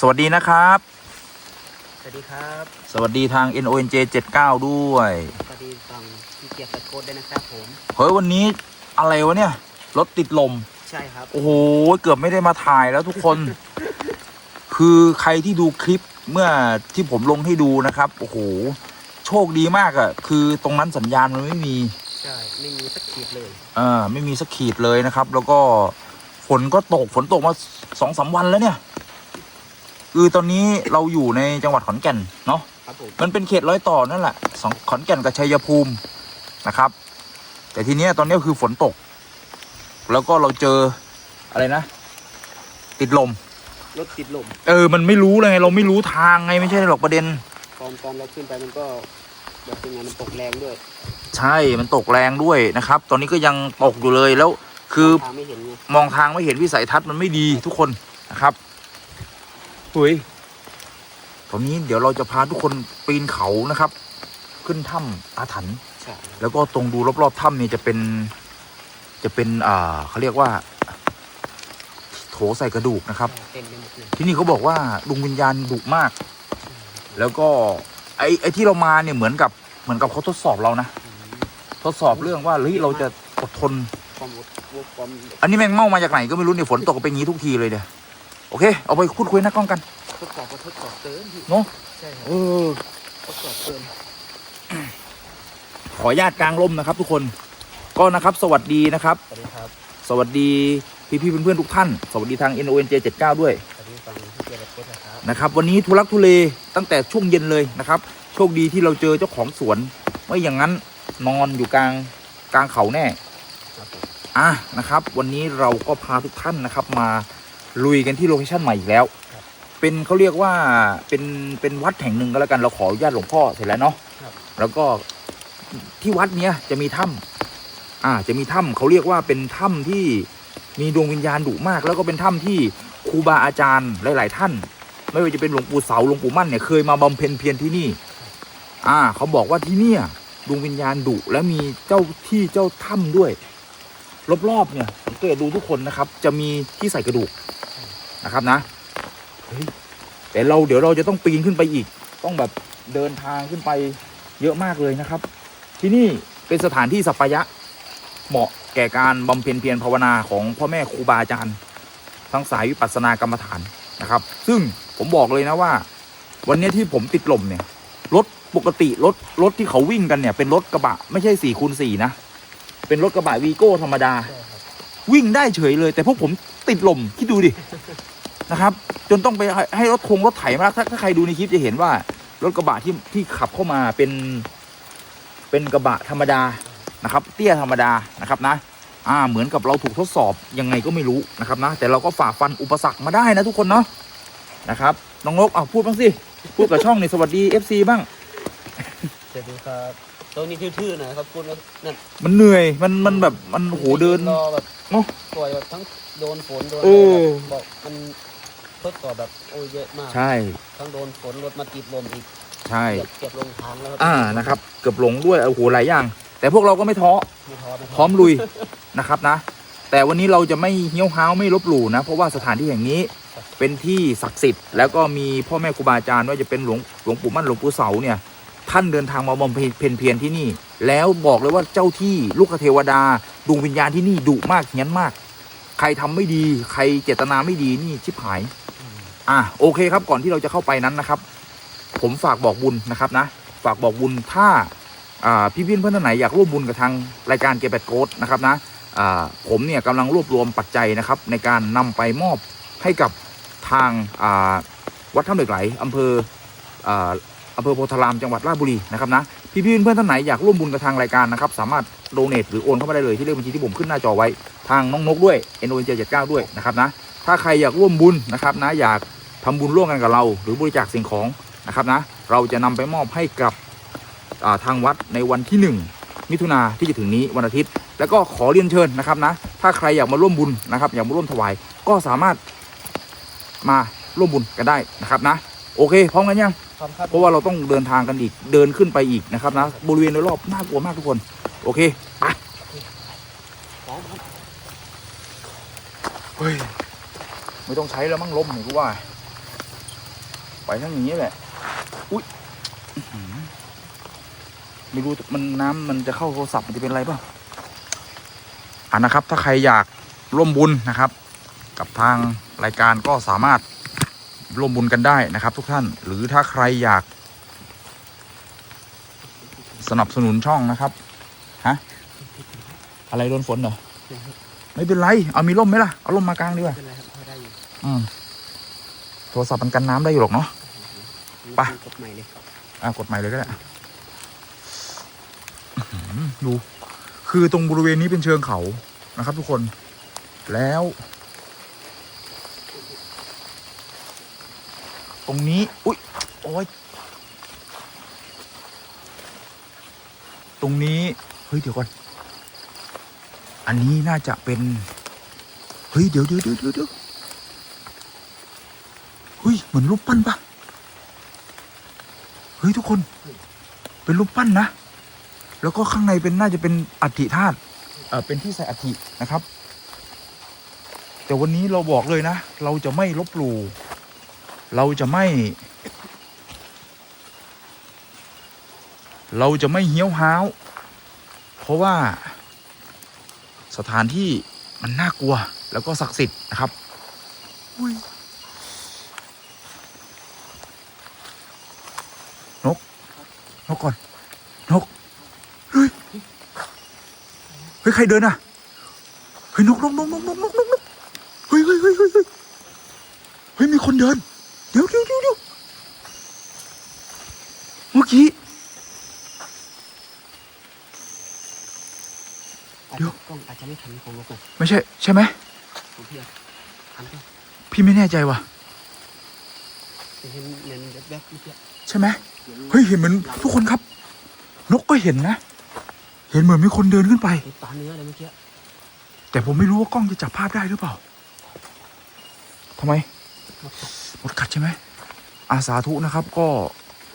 สวัสดีนะครับ สวัสดีครับ สวัสดีทาง NONJ 79 ด้วยสวัสดีฟังพี่เกียรติตะโกดด้วยนะครับผมเฮ้ยวันนี้อะไรวะเนี่ยรถติดลม ใช่ครับ โอ้โหเกือบไม่ได้มาถ่ายแล้วทุกคน คือใครที่ดูคลิปเมื่อที่ผมลงให้ดูนะครับ โอ้โห โชคดีมากอะ่ะ คือตรงนั้นสัญญาณมันไม่มี ใช่ ไม่มีสักขีดเลยเออไม่มีสักขีดเลยนะครับ แล้วก็ฝนก็ตกฝนตกมาสองสามวันแล้วเนี่ย คือตอนนี้เราอยู่ในจังหวัดขอนแก่นเนาะครับผมมันเป็นเขตร้อยต่อนั่นแหละสองขอนแก่นกับชัยภูมินะครับ แต่ทีเนี้ยตอนนี้คือฝนตก แล้วก็เราเจออะไรนะ ติดลม รถติดลมเออ มันไม่รู้เลยไงเราไม่รู้ทางไงไม่ใช่หรอกประเด็น ตอนตอนเราขึ้นไปมันก็แบบเป็นไงมันตกแรงด้วยใช่มันตกแรงด้วยนะครับ ตอนนี้ก็ยังตกอยู่เลยแล้วคือ ทางไม่เห็นไงมองทางไม่เห็นวิสัยทัศน์มันไม่ดีทุกคนนะครับ เฮ้ยตอนนี้เดี๋ยวเราจะพาทุกคนปีนเขานะครับ ขึ้นถ้ำอาถรรพ์ใช่แล้วก็ตรงดูรอบๆถ้ำเนี่ยจะเป็น จะเป็นอ่าเขาเรียกว่า โถใส่กระดูกนะครับ เต็มไปหมดเลยที่นี่เขาบอกว่าดวงวิญญาณดุมาก แล้วก็ไอ้ไอ้ที่เรามาเนี่ยเหมือนกับเหมือนกับเขาทดสอบเรานะ อืมทดสอบเรื่องว่าเฮ้ยเราจะอดทน ความอดความ อันนี้แม่งเมามาจากไหนก็ไม่รู้เนี่ยฝนตกก็เป็นอย่างนี้ทุกทีเลยเนี่ยโอเค เอาไปพูดคุยหน้ากล้องกัน ทดสอบก็ทดสอบเกินพี่เนอะใช่ครับเออทดสอบเกินขออนุญาตกลางร่มนะครับ ทุกคนก็นะครับ สวัสดีนะครับ สวัสดีครับ สวัสดีพี่ๆเพื่อนๆทุกท่าน สวัสดีทาง NONJ 79 ด้วยสวัสดีฟังพี่เกียรติตะโกดนะครับนะครับวันนี้ทุลักทุเลตั้งแต่ช่วงเย็นเลยนะครับ โชคดีที่เราเจอเจ้าของสวนไม่อย่างนั้นนอนอยู่กลางกลางเขาแน่ครับผมอะนะครับ วันนี้เราก็พาทุกท่านนะครับ มาลุยกันที่โลเคชั่นใหม่อีกแล้ว เป็นเขาเรียกว่าเป็นเป็นวัดแห่งหนึ่งก็แล้วกันเราขออนุญาตหลวงพ่อเสร็จแล้วเนาะครับแล้วก็ที่วัดเนี้ยจะมีถ้ำอ่า จะมีถ้ำเขาเรียกว่าเป็นถ้ำที่มีดวงวิญญาณดุมาก แล้วก็เป็นถ้ำที่ครูบาอาจารย์หลาย ๆ ท่าน ไม่ว่าจะเป็นหลวงปู่เสาหลวงปู่มั่นเนี่ยเคยมาบำเพ็ญเพียรที่นี่ อ่า เขาบอกว่าที่เนี่ยดวงวิญญาณดุและมีเจ้าที่เจ้าถ้ำด้วย รอบๆเนี่ยสังเกตดูทุกคนนะครับ จะมีที่ใส่กระดูกนะครับนะเฮ้ย แต่เราเดี๋ยวเราจะต้องปีนขึ้นไปอีก ต้องแบบเดินทางขึ้นไปเยอะมากเลยนะครับ ที่นี่เป็นสถานที่สัปายะ เหมาะแก่การบำเพ็ญเพียรภาวนาของพ่อแม่ครูบาอาจารย์ทั้งสายวิปัสสนากรรมฐานนะครับ ซึ่งผมบอกเลยนะว่า วันนี้ที่ผมติดลมเนี่ยรถปกติรถรถที่เขาวิ่งกันเนี่ย เป็นรถกระบะไม่ใช่สี่คูณสี่นะ เป็นรถกระบะวีโก้ธรรมดา วิ่งได้เฉยเลย แต่พวกผมติดลมคิดดูดิ นะครับ จนต้องไปให้ให้รถคงรถไถมาถ้าถ้าใครดูในคลิปจะเห็นว่ารถกระบะที่ที่ขับเข้ามาเป็น เป็นกระบะธรรมดานะครับ เตี้ยธรรมดานะครับนะ อ่าเหมือนกับเราถูกทดสอบยังไงก็ไม่รู้นะครับนะ แต่เราก็ฝ่าฟันอุปสรรคมาได้นะทุกคนเนาะนะครับน้องนกเอาพูดบ้างสิพูดกับช่องในสวัสดี FC บ้างสวัสดีครับตรงนี้ทื่อๆหน่อยครับคุณว่านั่นมันเหนื่อยมันมันแบบมันโอ้โหเดินรอแบบเนอะปล่อยแบบทั้งโดนฝนโดนเออ แบบบอกมัน ทดสอบแบบโอ้ยเยอะมากใช่ ทั้งโดนฝนรถมาติดลมอีกใช่ เก็บเก็บลงทางแล้วอ่านะครับ เกือบหลงด้วยโอ้โหหลายอย่าง แต่พวกเราก็ไม่ท้อไม่ท้อไม่ท้อพร้อมลุยนะครับนะ แต่วันนี้เราจะไม่เหี้ยวห้าวไม่ลบหลู่นะ เพราะว่าสถานที่แห่งนี้เป็นที่ศักดิ์สิทธิ์แล้วก็มีพ่อแม่ครูบาอาจารย์ไม่ว่าจะเป็นหลวงหลวงปู่มั่นหลวงปู่เสาเนี่ย ท่านเดินทางมาบำเพ็ญเพียรที่นี่ แล้วบอกเลยว่าเจ้าที่ลูกเทวดาดวงวิญญาณที่นี่ดุมากเฮี้ยนมาก ใครทำไม่ดี ใครเจตนาไม่ดีนี่ชิบหาย อะโอเคครับก่อนที่เราจะเข้าไปนั้นนะครับ ผมฝากบอกบุญนะครับนะ ฝากบอกบุญถ้าอ่าพี่พี่เพื่อนท่านไหนอยากร่วมบุญกับทางรายการเกแปดโกดนะครับนะอ่าผมเนี่ยกำลังรวบรวมปัจจัยนะครับ ในการนำไปมอบให้กับทางอ่าวัดถ้ำเหล็กไหลอำเภออ่าอำเภอโพธารามจังหวัดราชบุรีนะครับนะพี่พี่เพื่อนท่านไหนอยากร่วมบุญกับทางรายการนะครับ สามารถโดเนทหรือโอนเข้ามาได้เลยที่เลขบัญชีที่ผมขึ้นหน้าจอไว้ทางน้องนกด้วย n o n j 7 9ด้วยนะครับนะถ้าใครอยากร่วมบุญนะครับนะอยาก ทำบุญร่วมกันกับเรา หรือบริจาคสิ่งของนะครับนะ เราจะนำไปมอบให้กับอ่าทางวัดในวันที่ 1 มิถุนาที่จะถึงนี้วันอาทิตย์ แล้วก็ขอเรียนเชิญนะครับนะ ถ้าใครอยากมาร่วมบุญนะครับ อยากมาร่วมถวายก็สามารถมาร่วมบุญกันได้นะครับนะ โอเคพร้อมกันยังพร้อมครับเพราะว่าเราต้องเดินทางกันอีกเดินขึ้นไปอีกนะครับนะบริเวณโดยรอบน่ากลัวมากทุกคน โอเคไปพร้อมครับเฮ้ยไม่ต้องใช้แล้วมั้งล้มหนูกูว่า ไปทั้งอย่างนี้แหละ อุ้ยอื้อหือไม่รู้มันน้ำมันจะเข้าโทรศัพท์มันจะเป็นอะไรเปล่าอ่านะครับ ถ้าใครอยากร่วมบุญนะครับ กับทางรายการก็สามารถร่วมบุญกันได้นะครับ ทุกท่าน หรือถ้าใครอยาก สนับสนุนช่องนะครับฮะอะไรโดนฝนเหรอไม่เป็นไร เอามีร่มไหมล่ะ เอาร่มมากลางดีกว่าเป็นไรครับพอได้อยู่อืมโทรศัพท์มันกันน้ำได้อยู่หรอกเนาะ ไปกดใหม่เลยอะกดใหม่เลยก็ได้อื้อหือดู คือตรงบริเวณนี้เป็นเชิงเขานะครับ ทุกคนแล้ว ตรงนี้ อุ้ยโอ้ยตรงนี้ เฮ้ย เดี๋ยวก่อน อันนี้น่าจะเป็น เฮ้ย เดี๋ยวเดี๋ยวเดี๋ยวเดี๋ยวเดี๋ยวเฮ้ย เหมือนรูปปั้นปะ เฮ้ยทุกคน เป็นรูปปั้นนะ แล้วก็ข้างในเป็นน่าจะเป็นอัฐิธาตุเออเป็นที่ใส่อัฐินะครับ แต่วันนี้เราบอกเลยนะ เราจะไม่ลบหลู่เราจะไม่ เราจะไม่เหี้ยวห้าว เพราะว่าสถานที่มันน่ากลัวแล้วก็ศักดิ์สิทธิ์นะครับ ฮ้ยใครเดินอะเฮ้ยนกนกนกนกนกนกนกเฮ้ยเฮ้ยเฮ้ยเฮ้ยเฮ้ยมีคนเดินเดี๋ยวเดี๋ยวเดี๋ยวเมื่อกี้ เดี๋ยว กล้องอาจจะไม่ทันของนกนะไม่ใช่ ใช่ไหมของพี่อะทันป่พี่ไม่แน่ใจว่ะเห็นเห็นแวบๆเมื่อกี้ ใช่ไหมเฮ้ยเห็นเหมือนทุกคนครับ นกก็เห็นนะ เห็นเหมือนมีคนเดินขึ้นไปเห็นตาเนื้อเลยเมื่อกี้แต่ผมไม่รู้ว่ากล้องจะจับภาพได้หรือเปล่าทำไม หมดกัดใช่ไหมอาสาธุนะครับ ก็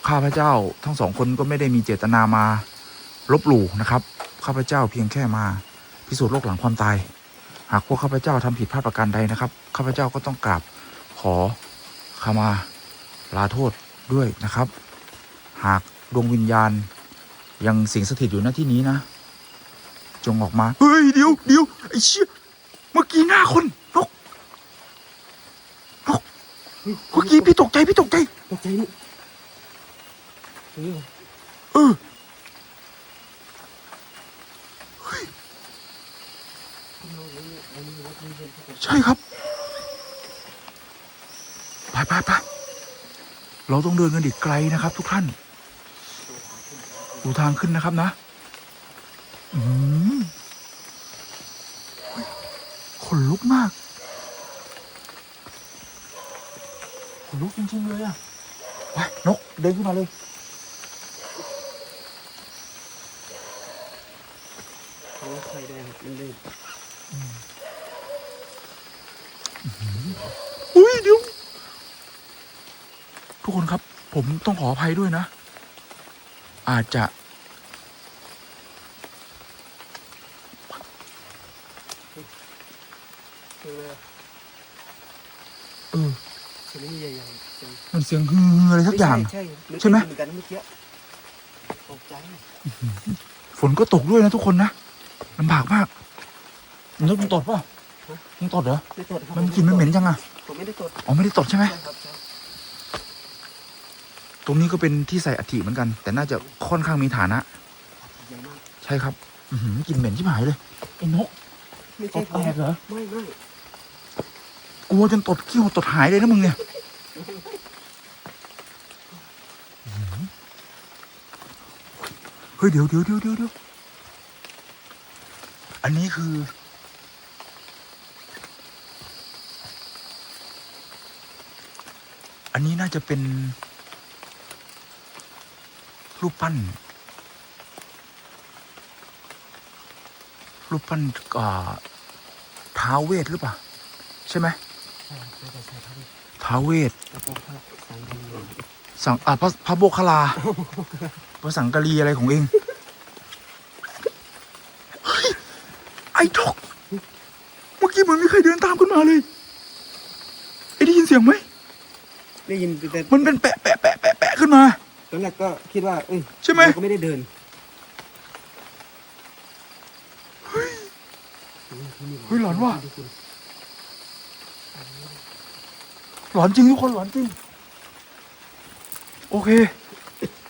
ข้าพเจ้าทั้งสองคนก็ไม่ได้มีเจตนามาลบหลู่นะครับ ข้าพเจ้าเพียงแค่มา พิสูจน์โลกหลังความตาย หากพวกข้าพเจ้าทำผิดพลาดประการใดนะครับ ข้าพเจ้าก็ต้องกราบขอขมาลาโทษด้วยนะครับ หากดวงวิญญาณ ยังสิงสถิตอยู่ณที่นี้นะ จงออกมา เฮ้ย เดี๋ยวเดี๋ยวไอ้เชี่ยเมื่อกี้หน้าคนนกเฮ้ยเมื่อกี้พี่ตกใจพี่ตกใจตกใจนี่เฮ้ยเออใช่ครับ ไปไปไปเราต้องเดินกันอีกไกลนะครับทุกท่าน ดูทางขึ้นนะครับนะ อืมเฮ้ยขนลุกมากขนลุกจริง ๆ เลยอะไปนก เดินขึ้นมาเลยเขาไฟแดงมันเลยอุ้ยเดี๋ยว ทุกคนครับ ผมต้องขออภัยด้วยนะ อาจจะเออเออเสียงใหญ่ๆเสียงมันเสียงฮืออะไรสักอย่าง ใช่ใช่ไหมเหมือนกันเมื่อกี้ตกใจฝนก็ตกด้วยนะทุกคนนะลำบากมากนกมึงตดป่ะมึงตดเหรอไม่ตดครับมันกลินมันเหม็นจังอะผมไม่ได้ตดอ๋อไม่ได้ตดใช่ไหมใช่ครับใช่ ตรงนี้ก็เป็นที่ใส่อัฐิเหมือนกัน แต่น่าจะค่อนข้างมีฐานะใหญ่มากใช่ครับอือหือกลินเหม็นที่หายเลยไอ้นกไม่ตใช่ดผแตมกเหรอไม่ไม่กลัวจนตดขี้วตดหายเลยนะมึงเนี่ยอื้อหือเฮ้ยเดี๋ยวเดี๋ยวเดี๋ยวเดี๋ยวเดี๋ยวอันนี้คือ อันนี้น่าจะเป็น รูปปั้น รูปปั้นอ่าท้าวเวทหรือเปล่า ใช่ไหมใช่ไม่ใช่ใช่ครับท้าวเวทแล้วก็พระสังฆีสังอ่าพระพระโบคลาพระสังกะรีอะไรของเองเฮ้ยไอ้ทกเมื่อกี้เหมือนมีใครเดินตามขึ้นมาเลยไอ้ได้ยินเสียงไหมได้ยินแต่มันเป็นแปะแปะแปะแปะแปะขึ้นมาต อนแรกก็คิดว่าเอ้ยใช่ไหม เราก็ไม่ได้เดินเฮ้ยหลอนว่ะ หลอนจริงทุกคนหลอนจริง โอเค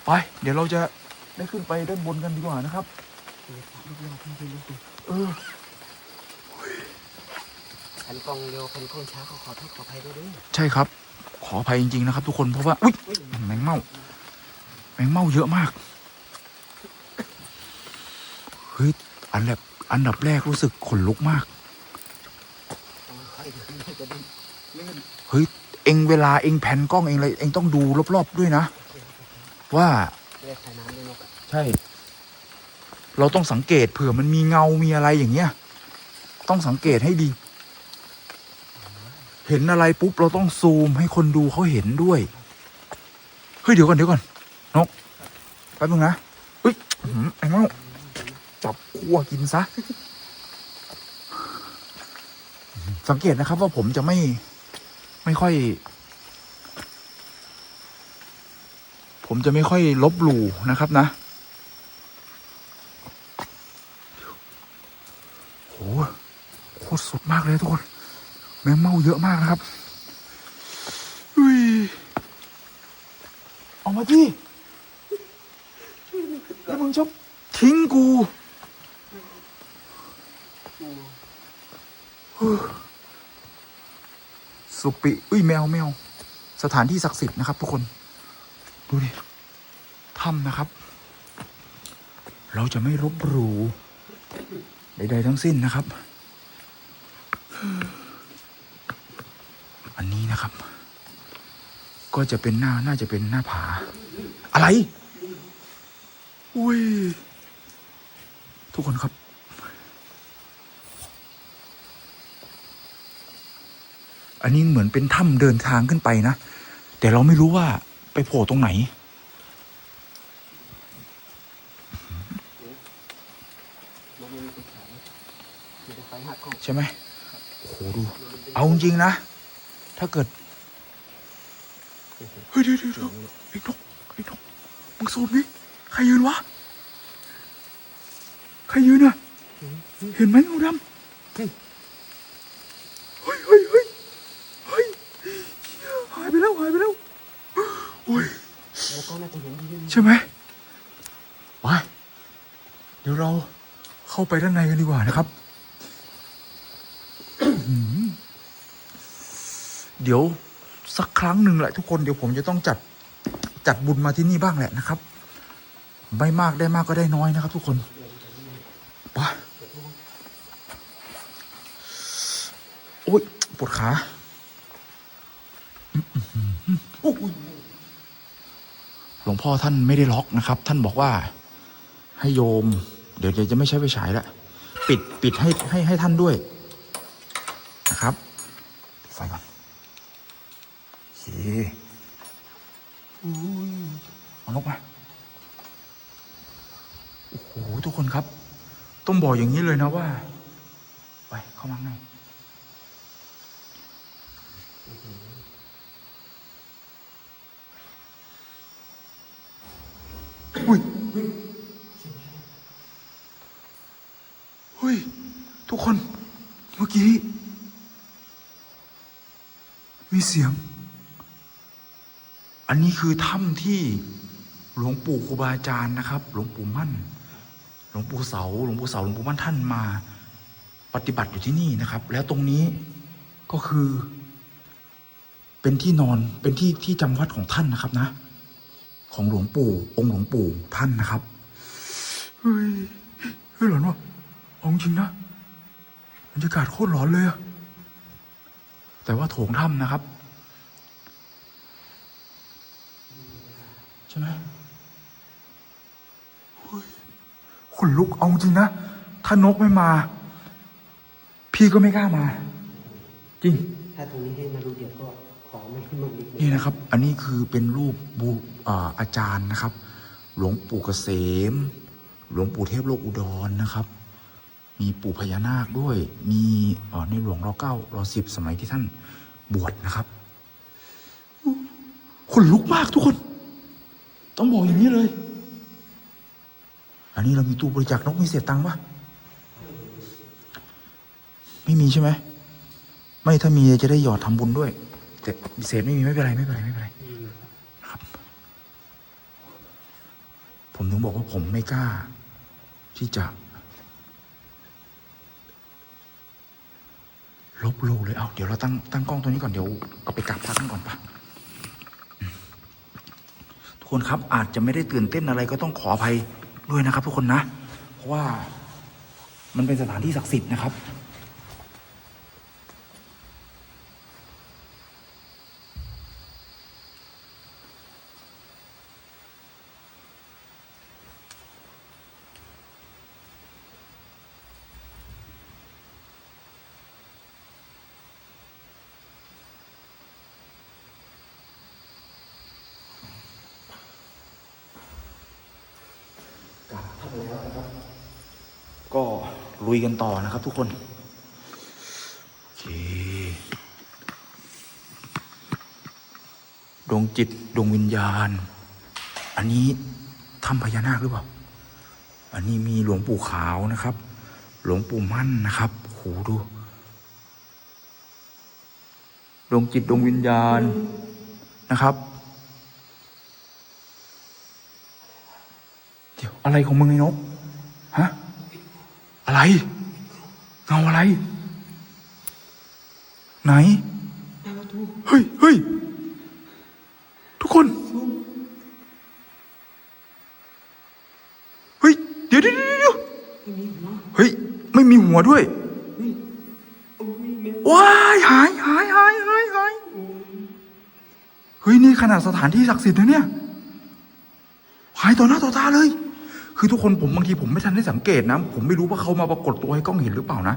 ไป เดี๋ยวเราจะได้ขึ้นไปด้านบนกันดีกว่านะครับ เออคันกล้องเร็วคันกล้องช้าก็ขอโทษขออภัยด้วยเด้วย ใช่ครับ ขออภัยจริง ๆ นะครับ ทุกคนเพราะว่า อุ้ยแมงเม่า แมงเม่าเยอะมาก เฮ้ย อันแรกอันดับแรกรู้สึกขนลุกมาก เฮ้ย เองเวลาเองแผ่นกล้องเองเลยเองต้องดูรอบๆด้วยนะ ว่าใช่ เราต้องสังเกตเผื่อมันมีเงา มีอะไรอย่างเงี้ย ต้องสังเกตให้ดี เห็นอะไรปุ๊บเราต้องซูมให้คนดูเขาเห็นด้วย เฮ้ย เดี๋ยวก่อนเดี๋ยวก่อน นกแป๊บนึงนะเฮ้ยไอ้เมาจับคั่วกินซะ สังเกตนะครับ ว่าผมจะไม่ไม่ค่อย ผมจะไม่ค่อยลบหลู่นะครับนะโหโคตรสุดมากเลยทุกคน แมงเม่าเยอะมากนะครับอุ้ยออกมาที่แล้วมึงชอบ ทิ้งกูสุปิ อุ้ยแมวแมว สถานที่ศักดิ์สิทธิ์นะครับทุกคน ดูดิถ้ำนะครับ เราจะไม่ลบหลู่ใดๆทั้งสิ้นนะครับ อันนี้นะครับ ก็จะเป็นหน้า น่าจะเป็นหน้าผา อะไร อุ้ย ทุกคนครับ อันนี้เหมือนเป็นถ้ำเดินทางขึ้นไปนะ แต่เราไม่รู้ว่าไปโผล่ตรงไหน ใช่ไหมโอ้โหดู เอาจริงๆนะ ถ้าเกิด เฮ้ยเดี๋ยวเดี๋ยวไอ้นกไอ้นกมึงซูมดิใครยืนวะ รยืนอะเห็นไหมงูดำเฮ้ยเฮ้ยเฮ้ยเฮ้ยเฮ้ยเหี้ยหายไปแล้วหายไปแล้วโอ้ยแล้วก็น่าจะเห็นดีใช่ไหมไปเดี๋ยวเราเข้าไปด้านในกันดีกว่านะครับอื้อหือเดี๋ยวสักครั้งหนึ่งแหละทุกคนเดี๋ยวผมจะต้องจัดจัดบุญมาที่นี่บ้างแหละนะครับ ไม่มากได้มากก็ได้น้อยนะครับ ทุกคน ไปโอ้ยปวดขาหลวงพ่อท่านไม่ได้ล็อกนะครับ ท่านบอกว่า ให้โยม เดี๋ยวเดี๋ยวจะไม่ใช้ไฟฉายแล้วปิดปิดให้ให้ให้ท่านด้วยนะครับไฟก่อนโอเคอุ้ยเอานกมาโอ้โหทุกคนครับ ต้องบอกอย่างนี้เลยนะว่าไปเข้ามาข้างอุ้ยเฮ้ย ทุกคน เมื่อกี้ มีเสียง อันนี้คือถ้ำที่หลวงปู่ครูบาอาจารย์นะครับ หลวงปู่มั่น ลวงปู่เสาหลวงปู่เสาหลวงปู่มั่นท่านมา ปฏิบัติอยู่ที่นี่นะครับ แล้วตรงนี้ก็คือ เป็นที่นอนเป็นที่ที่จำวัดของท่านนะครับนะ ของหลวงปู่ องค์หลวงปู่ท่านนะครับเฮ้ยเฮ้ยหลอนวะเอาจริงนะบรรยากาศโคตรหลอนเลยอะแต่ว่าโถงถ้ำนะครับ ใช่ไหมเฮ้ย ขนลุกเอาจริงนะถ้านกไม่มา พี่ก็ไม่กล้ามา จริง ถ้าตรงนี้ให้มาดูเดี๋ยวก็ขอไม่ให้มันอีกนี่นะครับ อันนี้คือเป็นรูปบูอ่าอาจารย์นะครับ หลวงปู่เกษม หลวงปู่เทพโลกอุดรนะครับ มีปู่พญานาคด้วย มีเอ่อในหลวงรอเก้ารอสิบสมัยที่ท่านบวชนะครับขนลุกมากทุกคน ต้องบอกอย่างนี้เลยอั นนี้เรามีตู้บริจาคนกมีเศษตังค์ปะไม่มีใช่ไหมไม่ถ้ามีจะได้หยอดทำบุญด้วย แต่เศษไม่มีไม่เป็นไรไม่เป็นไรไม่เป็นไรครับ ผมถึงบอกว่าผมไม่กล้า ที่จะ ลบลู่เลยเอาเดี๋ยวเราตั้งตั้งกล้องตัวนี้ก่อนเดี๋ยวเอาไปกราบพระกันก่อนปะทุกคนครับอาจจะไม่ได้ตื่นเต้นอะไรก็ต้องขออภัย ด้วยนะครับ ทุกคนนะ เพราะว่ามันเป็นสถานที่ศักดิ์สิทธิ์นะครับ กราบท่านแล้วนะครับ ก็ลุ ยกันต่อนะครับทุกคนโอเคดวงจิตดวงวิญญาณ อันนี้ถ้ำพญานาคหรือเปล่า อันนี้มีหลวงปู่ขาวนะครับ หลวงปู่มั่นนะครับโหดูดวงจิตดวงวิญญาณนะครับเดี๋ยวอะไรของมึงไอ้นกฮะ อะไร เงาอะไร ไหนเฮ้ยเฮ้ยทุกคนเฮ้ยเดี๋ยวเดี๋ยวเดี๋ยวเดี๋ยวเฮ้ย ไม่มีหัวด้วยว้ายหายหายหายหายหายเฮ้ย นี่ขนาดสถานที่ศักดิ์สิทธิ์นะเนี่ย หายต่อหน้าต่อตาเลย คือทุกคนผมบางทีผมไม่ทันได้สังเกตนะ ผมไม่รู้ว่าเขามาปรากฏตัวให้กล้องเห็นหรือเปล่านะ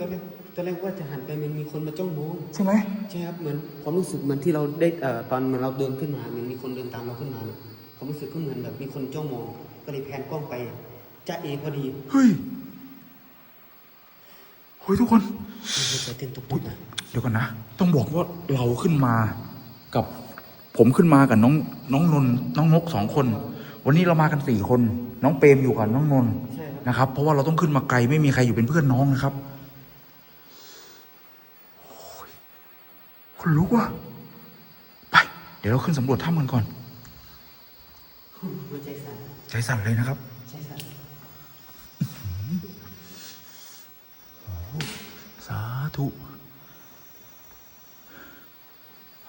ตอนแรกตอนแรกว่าจะหันไปมันมีคนมาจ้องมองใช่ไหมใช่ครับเหมือนความรู้สึกเหมือนที่เราได้เอ่อตอนเราเดินขึ้นมาเหมันมีคนเดินตามเราขึ้นมาเนี่ยความรู้สึกก็เหมือนแบบมีคนจ้องมอง ก็เลยแพนกล้องไปจ้าเอพอดีเฮ้ยเฮ้ยทุกคนหัวใจเต้นตุกๆนะเดี๋ยวกันนะ ต้องบอกว่าเราขึ้นมากับผมขึ้นมากับน้องน้องนนท์น้องนกสองคน วันนี้เรามากันสี่คน น้องเปรมอยู่กับน้องนนท์ใช่ครับนะครับ เพราะว่าเราต้องขึ้นมาไกลไม่มีใครอยู่เป็นเพื่อนน้องนะครับโอ้ยคนลุกว่ะไป เดี๋ยวเราขึ้นสำรวจถ้ำกันก่อน หัวใจสั่นใจสั่นเลยนะครับใช่สั่นสาธุ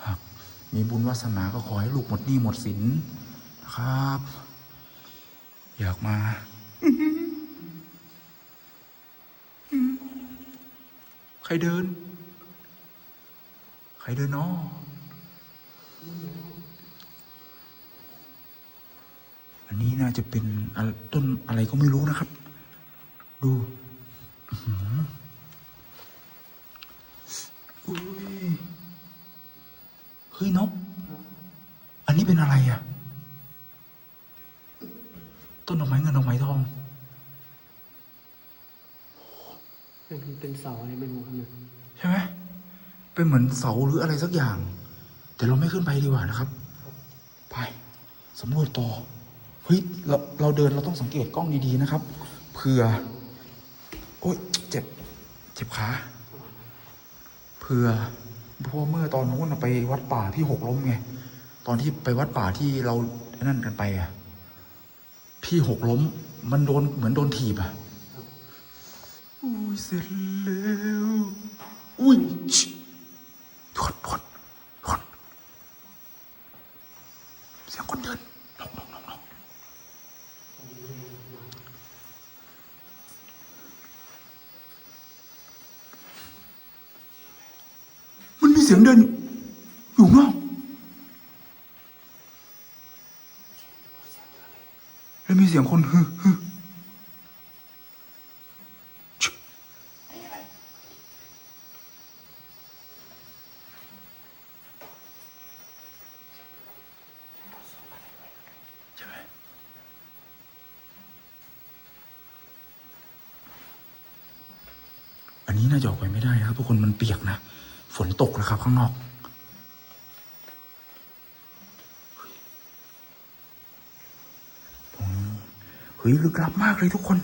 หากมีบุญวาสนาก็ขอให้ลูกหมดหนี้หมดสินนะครับ อยากมา ใครเดิน ใครเดินเนาะอันนี้น่าจะเป็นต้นอะไรก็ไม่รู้นะครับ ดูอุ้ยเฮ้ยนก อันนี้เป็นอะไรอะ ดอกไม้เงินดอกไม้ทองมันเป็นเสาอะไรไม่รู้ครับเนี่ยใช่ไหมเป็นเหมือนเสาหรืออะไรสักอย่าง แต่เราไม่ขึ้นไปดีกว่านะครับ ไปสำรวจต่อเฮ้ยเราเราเดินเราต้องสังเกตกล้องดีๆนะครับเผื่อโอ๊ยเจ็บ เจ็บขาเผื่อเพราะว่าเมื่อตอนนู้นนะไปวัดป่าที่หกล้มไง ตอนที่ไปวัดป่าที่เราไอ้นั่นกันไปอะ พี่หกล้ม มันโดนเหมือนโดนถีบอะอุ้ยเสร็จแล้ว อุ้ยชิทนทนทนเสียงคนเดินนกนกนกนกมันมีเสียงเดิน อยู่ข้างนอกแล้วมี เสียงคนฮึฮึชชอันนี้น่าจะออกไปไม่ได้นะครับทุกคนมันเปียกนะ ฝนตกแล้วครับข้างนอก ยลึกลับมากเลยทุกคน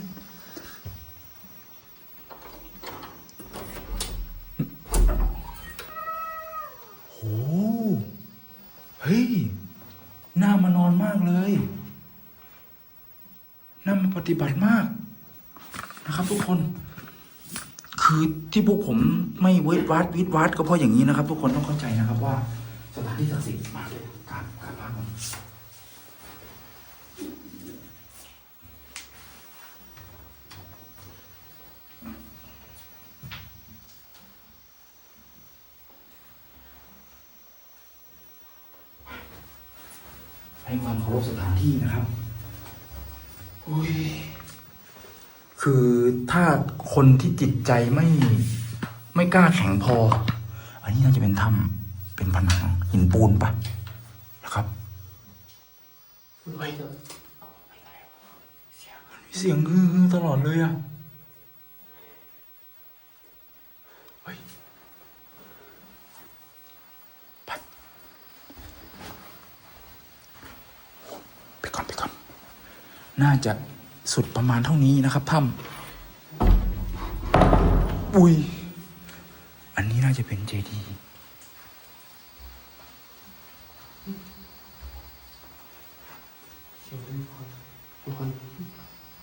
โห เฮ้ยน่ามานอนมากเลยน่ามาปฏิบัติมาก นะครับทุกคน คือที่พวกผมไม่เวทวัดวิดวัดก็เพราะอย่างนี้นะครับ ทุกคนต้องเข้าใจนะครับว่าสถานที่ศักดิ์สิทธิ์มากเลยการการพักมันให้ ความเคารพสถานที่นะครับอุ้ยคือถ้าคนที่จิตใจไม่ไม่กล้าแข็งพอ อันนี้น่าจะเป็นถ้ำเป็นผนังหินปูนปะนะครับเฮ้ยมีเสียงฮือๆตลอดเลยอะเฮ้ยไปไปก่อนไปก่อน น่าจะสุดประมาณเท่านี้นะครับถ้ำอุ้ย อันนี้น่าจะเป็นเจดีย์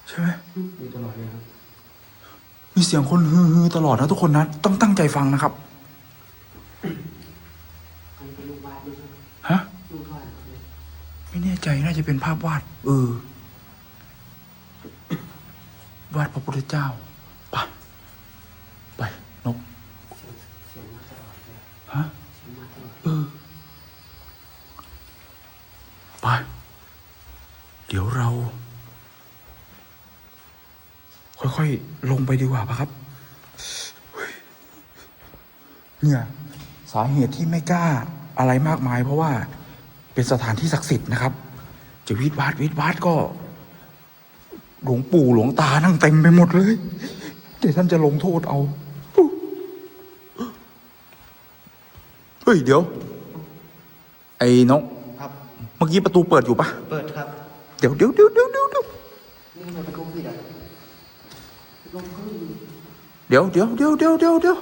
ใช่ไหมอยู่ตลอดเลยครับ มีเสียงคนฮือๆตลอดนะทุกคนนะ ต้องตั้งใจฟังนะครับฮะไม่แน่ใจน่าจะเป็นภาพวาด เออ วาดพระพุทธ เจ้า ไป ไปนกฮะเออไป เดี๋ยวเรา ค่อยๆ ลงไปดีกว่าปะครับเฮ้ยเนี่ย สาเหตุที่ไม่กล้าอะไรมากมาย เพราะว่าเป็นสถานที่ศักดิ์สิทธิ์นะครับ จะวิดวาดวิดวาดก็ หลวงปู่หลวงตานั่งเต็มไปหมดเลย เดี๋ยวท่านจะลงโทษเอา เฮ้ย เดี๋ยว ไอ้นกครับ เมื่อกี้ประตูเปิดอยู่ปะเปิดครับเดี๋ยวเดี๋ยวเดี๋ยวเดี๋ยวเดี๋ยวเดี๋ยวนี่ทำไมประตูปิดอะลงขึ้นเดี๋ยวเดี๋ยวเดี๋ยวเดี๋ยวเดี๋ยวเดี๋ยว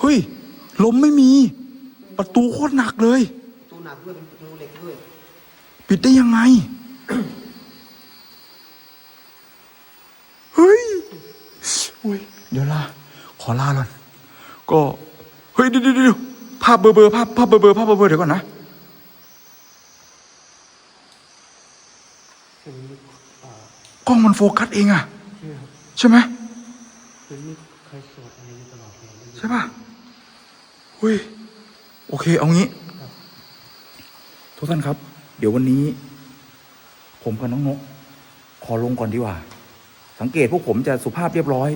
เฮ้ยลมไม่มี ประตูโคตรหนักเลย ประตูหนักด้วยเป็นประตูเหล็กด้วยปิ ดได้ยังไง เฮ้ยอุ้ยเดี๋ยวลา ขอลาก่อน ก็ เฮ้ยเดี๋ยวเดี๋ยวภาพเบอร์เบอร์ภาพภาพเบอร์เบอร์ภาพเบอร์เบอร์เดี๋ยวก่อนนะกล้องมันโฟกัสเองอะใช่ไหมใช่ป่ะเฮ้ย โอเค เอางี้ ทุกท่านครับ ดี๋ยววันนี้ ผมกับน้องนก ขอลงก่อนดีกว่า สังเกตพวกผมจะสุภาพเรียบร้อย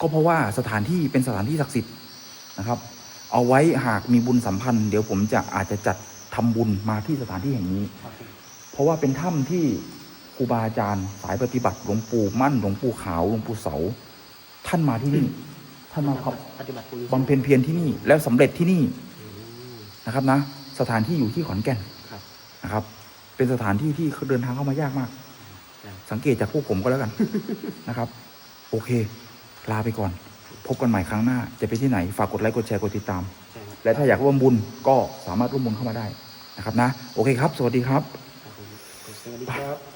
ก็เพราะว่าสถานที่เป็นสถานที่ศักดิ์สิทธิ์นะครับ เอาไว้หากมีบุญสัมพันธ์ เดี๋ยวผมจะอาจจะจัดทำบุญมาที่สถานที่แห่งนี้ครับผมเพราะว่าเป็นถ้ำที่ครูบาอาจารย์สายปฏิบัติหลวงปู่มั่นหลวงปู่ขาวหลวงปู่เสา ท่านมาที่นี่ ท่านมาครับปฏิบัติบุญบำเพ็ญเพียรที่นี่ แล้วสำเร็จที่นี่อืมนะครับนะ สถานที่อยู่ที่ขอนแก่นครับ นะครับ เป็นสถานที่ที่เดินทางเข้ามายากมากใช่สังเกตจากพวกผมก็แล้วกันนะครับ โอเค ลาไปก่อน พบกันใหม่ครั้งหน้า จะไปที่ไหนฝากกดไลค์กดแชร์กดติดตามใช่ครับและถ้าอยากร่วมบุญก็สามารถร่วมบุญเข้ามาได้นะครับนะ โอเคครับ สวัสดีครับครับผมสวัสดีครับ